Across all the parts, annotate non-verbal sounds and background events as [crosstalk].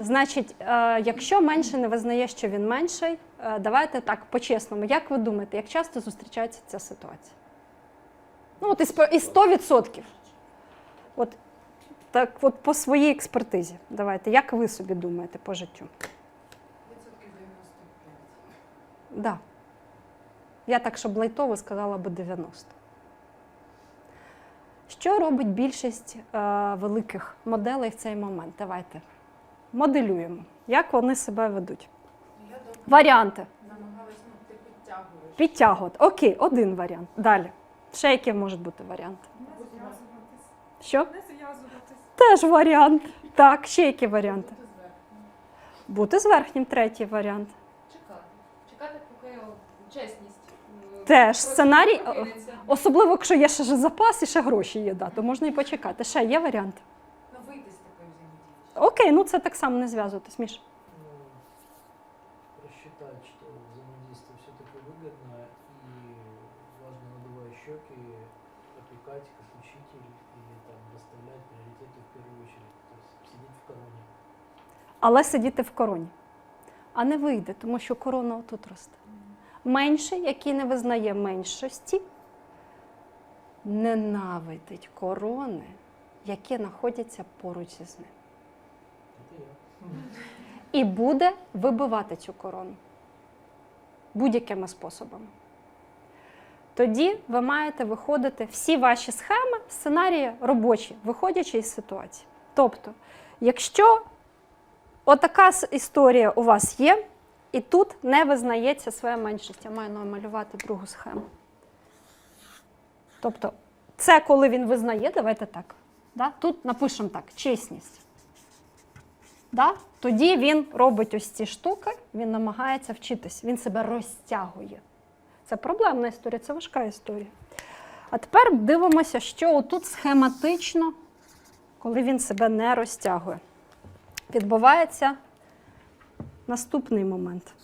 Значить, е, якщо менше не визнає, що він менший, е, давайте так по-чесному. Як ви думаєте, як часто зустрічається ця ситуація? Ну, от із, 100%. От так, от по своїй експертизі. Давайте, як ви собі думаєте по життю? Відсотків 95. Да. Я так, щоб лайтово сказала би 90. Що робить більшість е, великих моделей в цей момент? Давайте моделюємо, як вони себе ведуть. Я Варіанти. намагалась, ну, ти підтягуєш. Підтягувати. Окей, один варіант. Далі. Ще які можуть бути варіанти? Не. Що? Не. Теж варіант. Так, ще які варіанти? Бути з верхнім третій варіант. Чекати. Чекати, поки чесність. е, Теж сценарій. Особливо, якщо є ще запас і ще гроші є, да, то можна і почекати. Ще є варіант? Ну, вийти з такої взаємодії. Окей, ну це так само не зв'язуватись, Міш. ну, просчитать, что взаимодействие все-таки выгодно и важно надувая щеки, опекать как учитель там расставлять приоритеты в первую очередь, то есть в короне. Але сидіти в короні. А не вийде, тому що корона отут росте. Менший, який не визнає меншості, ненавидить корони, які знаходяться поруч із ним. І буде вибивати цю корону будь-якими способами. Тоді ви маєте виходити всі ваші схеми, сценарії робочі, виходячи із ситуації. Тобто, якщо отака історія у вас є, і тут не визнається своя меншість, я маю намалювати другу схему. Тобто, це коли він визнає, давайте так. Да? Тут напишемо так: чесність. Да? Тоді він робить ось ці штуки, він намагається вчитись, він себе розтягує. Це проблемна історія, це важка історія. А тепер дивимося, що отут схематично, коли він себе не розтягує. Відбувається наступний момент.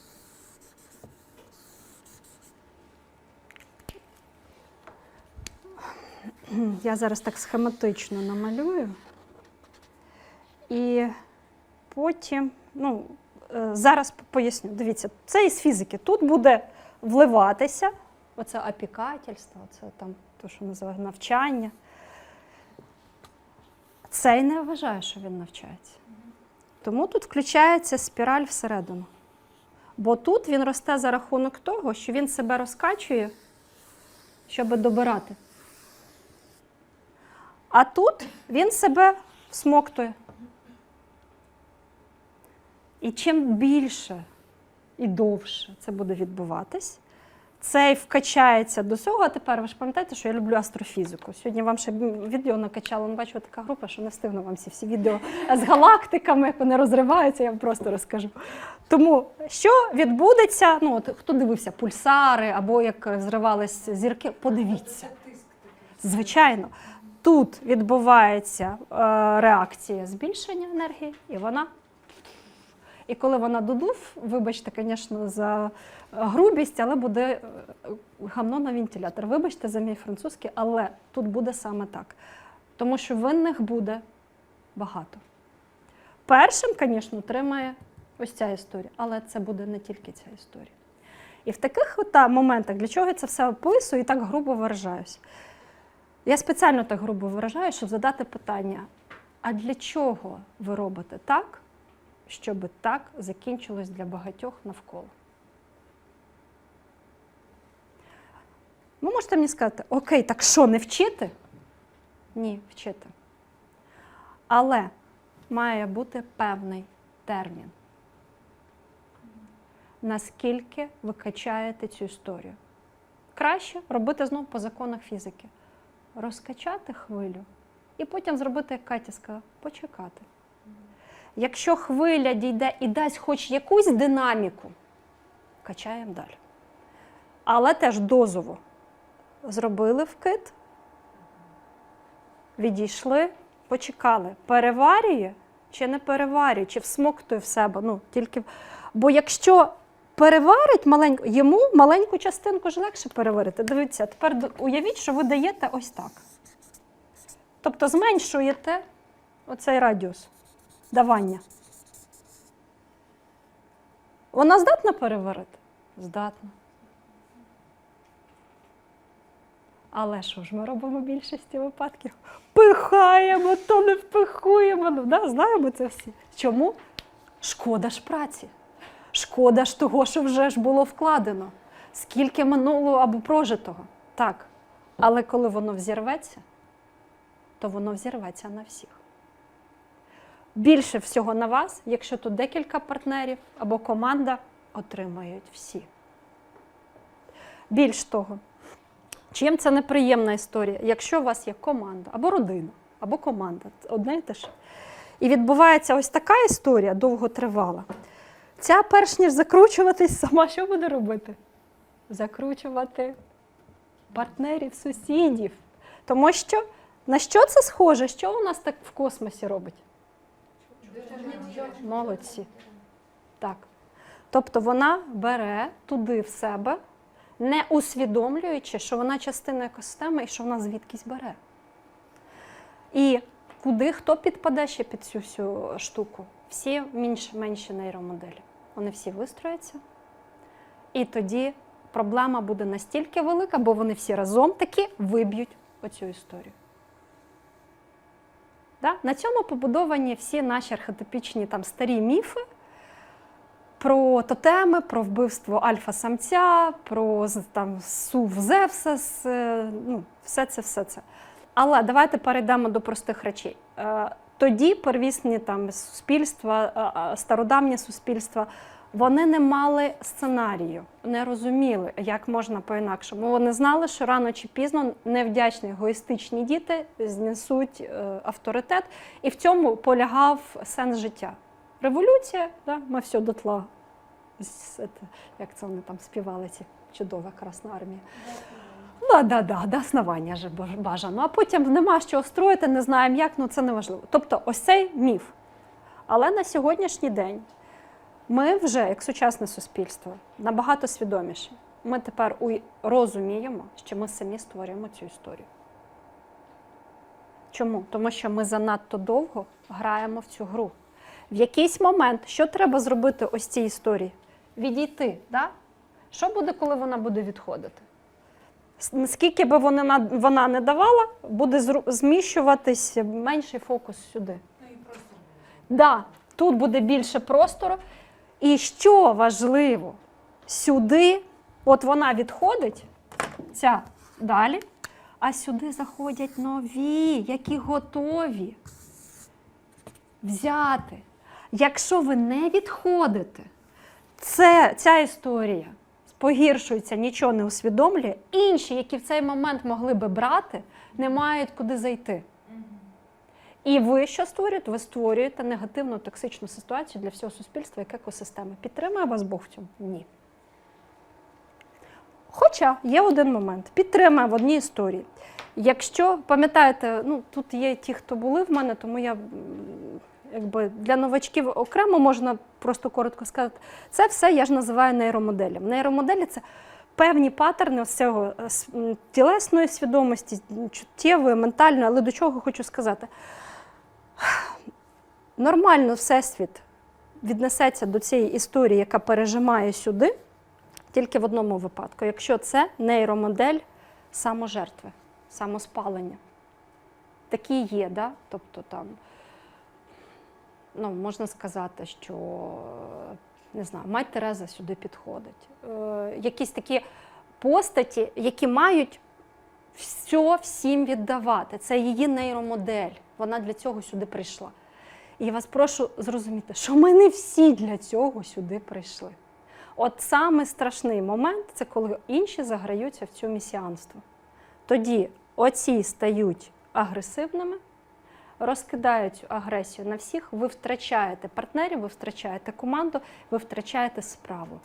Я зараз так схематично намалюю. І потім, ну, е, зараз поясню. Дивіться, це із фізики. Тут буде вливатися оце опікательство, це там то, що називають навчання. Цей не вважає, що він навчається. Тому тут включається спіраль всередину. Бо тут він росте за рахунок того, що він себе розкачує, щоб добирати. А тут він себе всмоктує. І чим більше і довше це буде відбуватись, цей вкачається до цього. А тепер ви ж пам'ятаєте, що я люблю астрофізику. Сьогодні вам ще відео накачала. Ну, бачу, така група, що не встигну вам всі, всі відео з галактиками, як вони розриваються, я вам просто розкажу. Тому що відбудеться, ну от хто дивився пульсари або як зривались зірки, подивіться. Звичайно, тут відбувається е, реакція збільшення енергії, і вона. І коли вона додув, вибачте, звісно, за е, грубість, але буде е, гамно на вентилятор. Вибачте за мій французький, але тут буде саме так. Тому що винних буде багато. Першим, звісно, тримає ось ця історія, але це буде не тільки ця історія. І в таких от, та, моментах, для чого я це все описую і так грубо виражаюсь. Я спеціально так грубо виражаю, щоб задати питання: а для чого ви робите так, щоб так закінчилось для багатьох навколо? Ви можете мені сказати, окей, так що, не вчити? Ні, вчити. Але має бути певний термін. Наскільки ви качаєте цю історію? Краще робити знову по законах фізики. Розкачати хвилю і потім зробити, як Катя сказала, почекати. Якщо хвиля дійде і дасть хоч якусь динаміку, качаємо далі. Але теж дозово. Зробили вкид, відійшли, почекали. Переварює чи не переварює, чи всмоктує в себе. Ну, тільки... Бо якщо переварить маленьку, йому маленьку частинку ж легше переварити. Дивіться, тепер уявіть, що ви даєте ось так. Тобто зменшуєте оцей радіус давання. Вона здатна переварити? Здатна. Але що ж ми робимо в більшості випадків? Пихаємо, то не впихуємо. Ну, да, знаємо це всі. Чому? Шкода ж праці. Шкода ж того, що вже ж було вкладено. Скільки минуло або прожитого. Так. Але коли воно взірветься, то воно взірветься на всіх. Більше всього на вас, якщо тут декілька партнерів або команда, отримають всі. Більш того, чим це неприємна історія, якщо у вас є команда або родина, або команда, одне і те ж. І відбувається ось така історія довготривала. Ця, перш ніж закручуватись, [laughs] сама що буде робити? Закручувати партнерів, сусідів. Тому що на що це схоже? Що у нас так в космосі робить? Молодці. Так. Тобто вона бере туди в себе, не усвідомлюючи, що вона частина екосистеми і що вона звідкись бере. І куди хто підпаде ще під цю всю штуку? Всі менш, менші нейромоделі. Вони всі вистрояться. І тоді проблема буде настільки велика, бо вони всі разом таки виб'ють оцю історію. Да? На цьому побудовані всі наші архетипічні там, старі міфи про тотеми, про вбивство альфа-самця, про там, сув Зевса, з, е, ну, все це, все це. Але давайте перейдемо до простих речей. Е, Тоді первісні там, суспільства, е, е, суспільства, вони не мали сценарію, не розуміли, як можна по-інакшому. Вони знали, що рано чи пізно невдячні егоїстичні діти знесуть е, авторитет, і в цьому полягав сенс життя. Революція, да, ми все дотла. Як це вони там співали, ці чудова Красна армія. Да, да, да, до основання же бажано. А потім нема що строїти, не знаємо як, ну це не важливо. Тобто, ось цей міф. Але на сьогоднішній день ми вже, як сучасне суспільство, набагато свідоміші. Ми тепер розуміємо, що ми самі створюємо цю історію. Чому? Тому що ми занадто довго граємо в цю гру. В якийсь момент, що треба зробити ось цій історії? Відійти. Да? Що буде, коли вона буде відходити? Скільки би вона, вона не давала, буде зміщуватись менший фокус сюди. Да, тут буде більше простору. І що важливо, сюди, от вона відходить, ця далі, а сюди заходять нові, які готові взяти. Якщо ви не відходите, це, ця історія погіршується, нічого не усвідомлює. Інші, які в цей момент могли би брати, не мають куди зайти. І ви що створюєте? Ви створюєте негативну токсичну ситуацію для всього суспільства як екосистеми. Підтримує вас Бог в цьому? Ні. Хоча є один момент, підтримує в одній історії. Якщо пам'ятаєте, ну тут є ті, хто були в мене, тому я якби для новачків окремо можна просто коротко сказати. Це все я ж називаю нейромоделем. Нейромоделі це певні паттерни ось цього е, тілесної свідомості, чуттєвої, ментальної, але до чого хочу сказати. Нормально Всесвіт віднесеться до цієї історії, яка пережимає сюди, тільки в одному випадку, якщо це нейромодель саможертви, самоспалення. Такі є, да? тобто там, ну, можна сказати, що не знаю, мать Тереза сюди підходить. Е, якісь такі постаті, які мають все всім віддавати. Це її нейромодель. Вона для цього сюди прийшла. І я вас прошу зрозуміти, що ми не всі для цього сюди прийшли. От саме страшний момент це коли інші заграються в цю місіанство. Тоді оці стають агресивними, розкидають цю агресію на всіх, ви втрачаєте партнерів, ви втрачаєте команду, ви втрачаєте справу.